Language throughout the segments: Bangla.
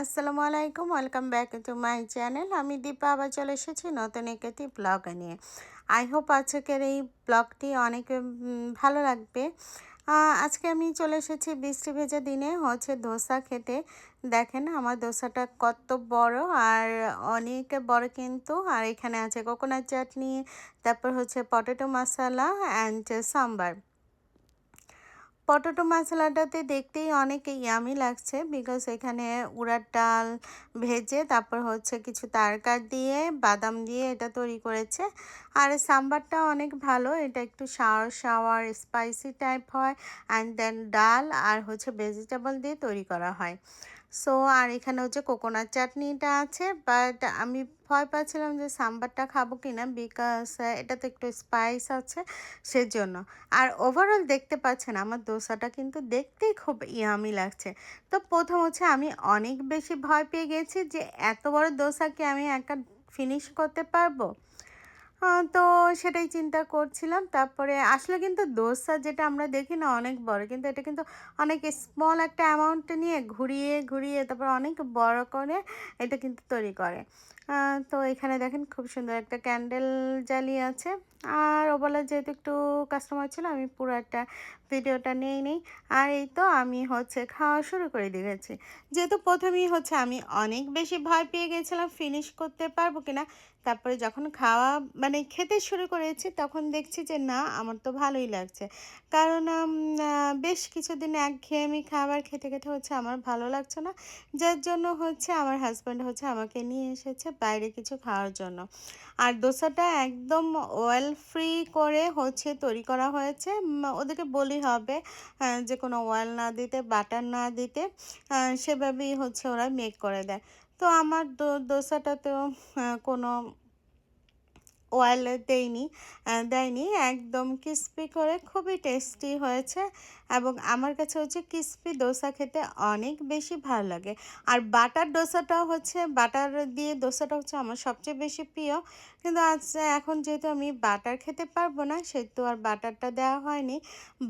আসসালামু আলাইকুম, welcome back to my channel. আমি দীপা, আবার চলে এসেছি নতুন একটি ব্লগ নিয়ে। আই হোপ আজকের এই ব্লগটি অনেক ভালো লাগবে। আজকে আমি চলে এসেছি বৃষ্টি ভেজা দিনে, হচ্ছে ধোসা খেতে। দেখেন আমার ধোসাটা কত বড় আর অনেক বড় কিন্তু। আর এখানে আছে কোকোনাট চাটনি তারপর হচ্ছে potato masala and sambar potato মশলাটাতে দেখতেই অনেক ইয়ামি লাগছে বিকজ এখানে উড়ার ডাল ভেজে তারপর হচ্ছে কিছু তারকার দিয়ে, বাদাম দিয়ে এটা তৈরি করেছে। আর সাম্বারটা অনেক ভালো, এটা একটু শাওয়ার শাওয়ার স্পাইসি টাইপ হয়। অ্যান্ড দেন ডাল আর হচ্ছে ভেজিটেবল দিয়ে তৈরি করা হয়। সো আর এখানে হচ্ছে কোকোনাট চাটনিটা আছে বাট আমি ভয় পাচ্ছিলাম যে সাম্বারটা খাব কিনা বিকজ এটা তো একটু স্পাইস আছে, সেজন্য। আর ওভারঅল দেখতে পাচ্ছেন, আমার দোসাটা কিন্তু দেখতেই খুব ইয়ামি লাগছে। তো প্রথম হচ্ছে আমি অনেক বেশি ভয় পেয়ে গেছি যে এত বড় দোসাকে আমি একা ফিনিশ করতে পারব? তো সেটাই চিন্তা করছিলাম। তারপরে আসলে কিন্তু দোসা যেটা আমরা দেখি না অনেক বড়, কিন্তু এটা কিন্তু অনেক স্মল একটা অ্যামাউন্ট নিয়ে ঘুরিয়ে ঘুরিয়ে তারপর অনেক বড় করে এটা কিন্তু তৈরি করে। তো এখানে দেখেন খুব সুন্দর একটা ক্যান্ডেল জ্বালিয়ে আছে। আর ওবেলা যেহেতু একটু কাস্টমার ছিল, আমি পুরো একটা ভিডিওটা নিয়েই নেই। আর এই তো আমি হচ্ছে খাওয়া শুরু করে দিয়েছি। যেহেতু প্রথমেই হচ্ছে আমি অনেক বেশি ভয় পেয়ে গেছিলাম ফিনিশ করতে পারব কিনা, তারপরে যখন খাওয়া মানে খেতে শুরু করেছি তখন দেখছি যে না, আমার তো ভালোই লাগছে। কারণ বেশ কিছুদিন একঘেয়েমি খাবার খেতে খেতে হচ্ছে আমার ভালো লাগছে না। যার জন্য হচ্ছে আমার হাজব্যান্ড হচ্ছে আমাকে নিয়ে এসেছে বাইরে কিছু খাওয়ার জন্য। আর দোসাটা একদম অয়েল ফ্রি করে হচ্ছে তৈরি করা হয়েছে। ওদেরকে বলি হবে যে কোনো অয়েল না দিতে বাটার না দিতে সেভাবেই হচ্ছে ওরা মেক করে দেয়। তো আমার দোসাটাতেও কোনো অয়েল দেয়নি দেয়নি, একদম ক্রিস্পি করে খুবই টেস্টি হয়েছে এবং আমার কাছে হচ্ছে ক্রিস্পি দোসা খেতে অনেক বেশি ভালো লাগে। আর বাটার দোসাটাও হচ্ছে, বাটার দিয়ে দোসাটা হচ্ছে আমার সবচেয়ে বেশি প্রিয়। কিন্তু আজ এখন যেহেতু আমি বাটার খেতে পারব না, সেহেতু আর বাটারটা দেওয়া হয়নি।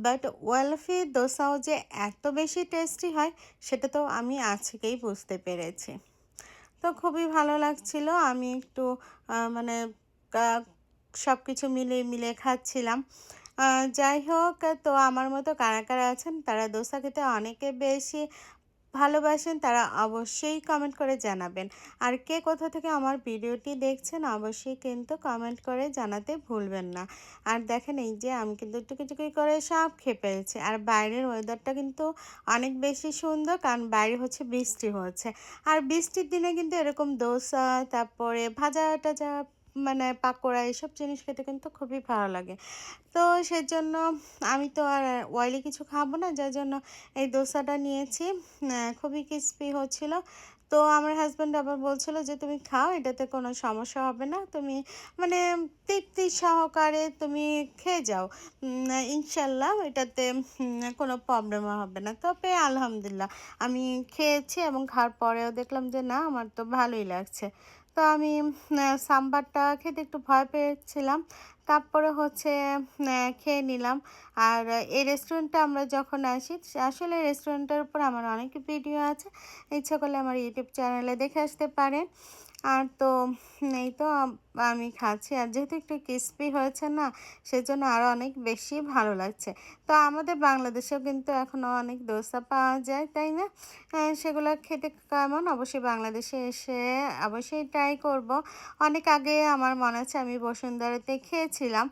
বাট ওয়েলফি দোসাও যে এত বেশি টেস্টি হয়, সেটা তো আমি আজকেই বুঝতে পেরেছি। তো খুবই ভালো লাগছিল, আমি একটু মানে সব কিছু মিলে মিলে খাচ্ছিলাম। যাই হোক, তো আমার মতো কারা কারা আছেন, তারা দোসা খেতে অনেকে বেশি ভালোবাসেন, তারা অবশ্যই কমেন্ট করে জানাবেন। আর কে কোথা থেকে আমার ভিডিওটি দেখছেন, অবশ্যই কিন্তু কমেন্ট করে জানাতে ভুলবেন না। আর দেখেন, এই যে আমি কিন্তু টুকি টুকি করে সব খেয়ে ফেলেছি। আর বাইরের ওয়েদারটা কিন্তু অনেক বেশি সুন্দর, কারণ বাইরে হচ্ছে বৃষ্টি হচ্ছে। আর বৃষ্টির দিনে কিন্তু এরকম দোসা, তারপরে ভাজা টাজা মানে পাকোড়া, এসব জিনিস খেতে কিন্তু খুবই ভালো লাগে। তো সেজন্য আমি তো আর অয়েলি কিছু খাব না, যার জন্য এই দোসাটা নিয়েছি। খুবই ক্রিস্পি হচ্ছিল। তো আমার হাজব্যান্ড আবার বলছিল যে, তুমি খাও, এটাতে কোনো সমস্যা হবে না। তুমি মানে তৃপ্তি সহকারে তুমি খেয়ে যাও। ইনশাল্লাহ এটাতে কোনো প্রবলেম হবে না। তবে আলহামদুলিল্লাহ আমি খেয়েছি এবং খাওয়ার পরেও দেখলাম যে, না, আমার তো ভালোই লাগছে। তো আমি সাম্বারটা খেতে একটু ভয় পেয়েছিলাম। তারপরে হচ্ছে খেয়ে নিলাম। আর এই রেস্টুরেন্টটা আমরা যখন আসি, আসলে রেস্টুরেন্টের উপর আমার অনেক ভিডিও আছে। ইচ্ছা করলে আমার ইউটিউব চ্যানেলে দেখে আসতে পারেন। আর তো এই তো আমি খাচ্ছি। আর যেহেতু একটু ক্রিস্পি হয়েছে না, সেজন্য আরও অনেক বেশি ভালো লাগছে। তো আমাদের বাংলাদেশেও কিন্তু এখনও অনেক দোসা পাওয়া যায়, তাই না? সেগুলো খেতে কেমন? অবশ্যই বাংলাদেশে এসে অবশ্যই ট্রাই করব। অনেক আগে আমার মনে আছে আমি বসুন্ধরাতে খেয়েছিলাম।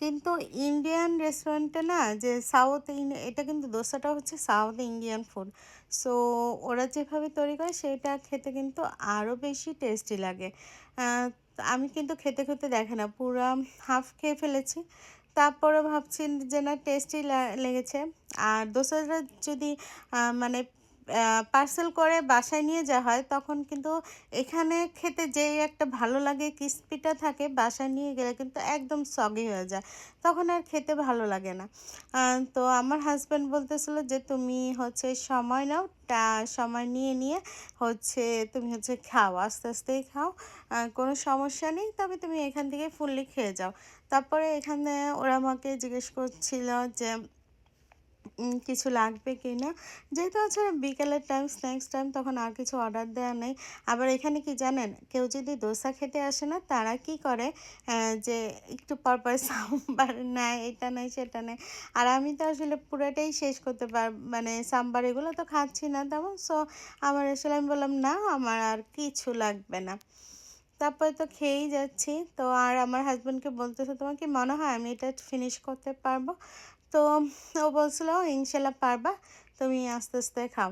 কিন্তু ইন্ডিয়ান রেস্টুরেন্টে না, যে সাউথ এটা কিন্তু দোসাটা হচ্ছে সাউথ ইন্ডিয়ান ফুড সো ওরা যেভাবে তৈরি করে সেটা খেতে কিন্তু আরও বেশি টেস্টি লাগে। আমি কিন্তু খেতে খেতে দেখে না, পুরো হাফ খেয়ে ফেলেছি। তারপরে ভাবছি যে না টেস্টি লেগেছে। আর দোসরা যদি মানে পার্সেল করে বাসায় নিয়ে যাওয়া হয়, তখন কিন্তু এখানে খেতে যেই একটা ভালো লাগে ক্রিস্পিটা থাকে, বাসায় নিয়ে গেলে কিন্তু একদম সগি হয়ে যায়, তখন আর খেতে ভালো লাগে না। তো আমার হাজব্যান্ড বলতেছিল যে, তুমি হচ্ছে সময় নাও সময় নিয়ে নিয়ে হচ্ছে তুমি হচ্ছে খাও, আস্তে, আস্তেই খাও কোনো সমস্যা নেই, তবে তুমি এখান থেকে ফুললি খেয়ে যাও। তারপরে এখানে ওরা আমাকে জিজ্ঞেস করছিল যে কিছু লাগবে কি না? যেহেতু হচ্ছে বিকেলের টাইম স্ন্যাক্স টাইম তখন আর কিছু অর্ডার দেওয়া নেই। আবার এখানে কি জানেন? কেউ যদি দোসা খেতে আসে না, তারা কি করে? যে একটু পরপর সাম্বার নেয়, এটা নেয়, সেটা নেয়। আর আমি তো আসলে পুরোটাই শেষ করতে পার মানে সাম্বার এগুলো তো খাচ্ছি না তেমন। সো আমার আসলে আমি বললাম, না, আমার আর কিছু লাগবে না। তারপরে তো খেয়েই যাচ্ছি। তো আর আমার হাজব্যান্ডকে বলতেছে, তোমার কি মনে হয় আমি এটা ফিনিশ করতে পারব? তো ও বলছিল, ইনশাল্লাহ পারবা, তুমি আস্তে আস্তে খাও।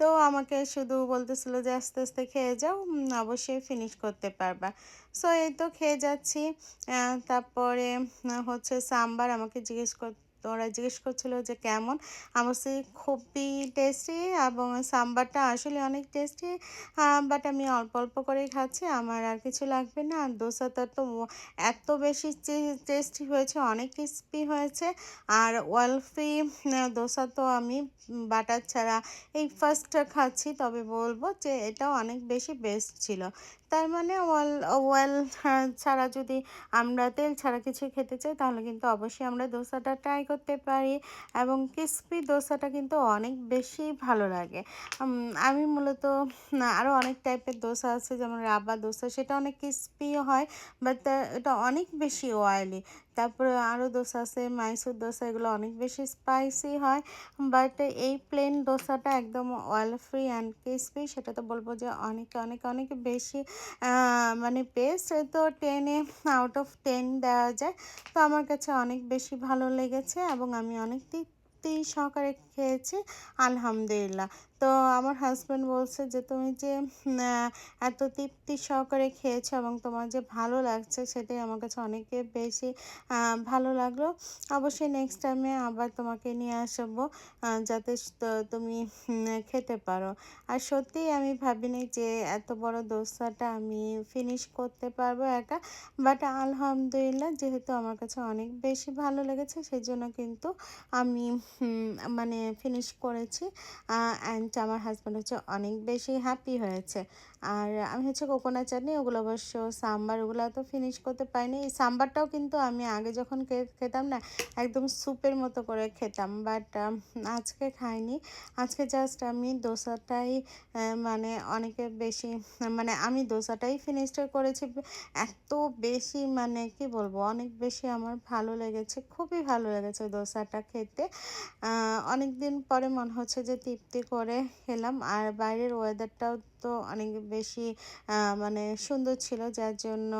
তো আমাকে শুধু বলতেছিল যে, আস্তে আস্তে খেয়ে যাও অবশ্যই ফিনিশ করতে পারবা। সো এই তো খেয়ে যাচ্ছি। তারপরে হচ্ছে সাম্বার আমাকে জিজ্ঞেস কর ওরা জিজ্ঞেস করছিল যে কেমন? আমার সে খুবই টেস্টি এবং সাম্বারটা আসলে অনেক টেস্টি বাট আমি অল্প অল্প করেই খাচ্ছি। আমার আর কিছু লাগবে না। আর দোসাটা তো এত বেশি টেস্টি হয়েছে, অনেক ক্রিস্পি হয়েছে। আর অয়েল ফ্রি দোসা তো আমি বাটার ছাড়া এই ফার্স্ট খাচ্ছি। তবে বলব যে এটা অনেক বেশি বেস্ট ছিল। তার মানে ওয়েল ওয়েল ছাড়া যদি আমরা তেল ছাড়া কিছু খেতে চাই, তাহলে কিন্তু অবশ্যই আমরা দোসাটা ট্রাই করতে পারি এবং ক্রিসপি দোসাটা কিন্তু অনেক বেশি ভালো লাগে। আমি মূলত আরও অনেক টাইপের দোসা আছে যেমন রাবা দোসা, সেটা অনেক ক্রিসপিও হয় বাট এটা অনেক বেশি অয়েলি তারপরে আরও দোসা আছে, মাইসুর দোসা, এগুলো অনেক বেশি স্পাইসি হয়। বাট এই প্লেন দোসাটা একদম অয়েল ফ্রি অ্যান্ড ক্রিসপি সেটা তো বলব যে অনেক অনেক অনেক বেশি মানে বেস্ট তো টেনে আউট অফ টেন দেওয়া যায়। তো আমার কাছে অনেক বেশি ভালো লেগেছে এবং আমি অনেক তৃপ্তি সহকারে খেয়েছি, আলহামদুলিল্লাহ। তো আমার হাজব্যান্ড বলছে যে, তুমি যে এত তৃপ্তি সহকারে খেয়েছো এবং তোমার যে ভালো লাগছে সেটাই আমার কাছে অনেক বেশি ভালো লাগল। অবশ্যই নেক্সট টাইমে আবার তোমাকে নিয়ে আসব যাতে তুমি খেতে পারো। আর সত্যিই আমি ভাবিনি যে, এত বড় দোসাটা আমি ফিনিশ করতে পারব একা বাট আলহামদুলিল্লাহ যেহেতু আমার কাছে অনেক বেশি ভালো লেগেছে সেই জন্য কিন্তু আমি মানে ফিনিশ করেছি অ্যান্ড আমার হাজব্যান্ড হচ্ছে অনেক বেশি হ্যাপি হয়েছে। আর আমি হচ্ছে কোকোনাট চাটনি ওগুলো অবশ্য সাম্বার ওগুলো তো ফিনিশ করতে পারিনি। এই সাম্বারটাও কিন্তু আমি আগে যখন খেতাম না, একদম স্যুপের মতো করে খেতাম। বাট আজকে খাইনি। আজকে জাস্ট আমি দোসাটাই মানে অনেকে বেশি মানে আমি দোসাটাই ফিনিশ করেছি। এত বেশি মানে কি বলব, অনেক বেশি আমার ভালো লেগেছে, খুবই ভালো লেগেছে দোসাটা খেতে। অনেক দিন পরে মনে হচ্ছে যে তৃপ্তি করে খেলাম। আর বাইরের ওয়েদারটাও তো অনেক বেশি মানে সুন্দর ছিল, যার জন্য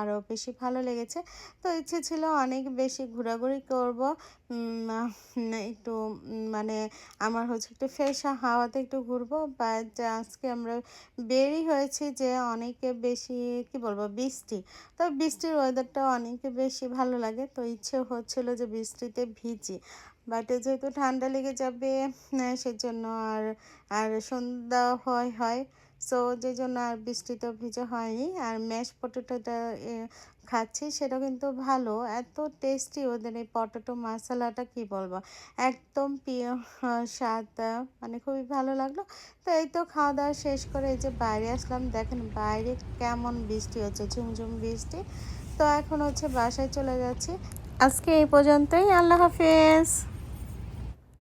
আরও বেশি ভালো লেগেছে। তো ইচ্ছে ছিল অনেক বেশি ঘোরাঘুরি করব। একটু মানে আমার হচ্ছে একটু ফ্রেশ হাওয়াতে একটু ঘুরবো। বাট আজকে আমরা বেরি হয়েছি যে অনেকে বেশি, কি বলব, বৃষ্টি। তো বৃষ্টির ওয়েদারটা অনেক বেশি ভালো লাগে। তো ইচ্ছে হচ্ছিল যে বৃষ্টিতে ভিজি। বাট যেহেতু ঠান্ডা লেগে যাবে সেজন্য আর আর সন্ধ্যা হয় হয়। সো যে জন্য আর বৃষ্টিতে ভিজা হয়নি, আর ম্যাশ পটেটোটা খাচ্ছি, সেটা কিন্তু ভালো। এত টেস্টি ওদের এই পটেটো মশলাটা কি বলব? একদম প্রিয় স্বাদ মানে খুবই ভালো লাগল। তো এই তো খাওয়া দাওয়া শেষ করে এই যে বাইরে আসলাম, দেখেন বাইরে কেমন বৃষ্টি হচ্ছে, ঝুমঝুম বৃষ্টি। তো এখন হচ্ছে বাসায় চলে যাচ্ছি। আজকে এই পর্যন্তই, আল্লাহ হাফেজ।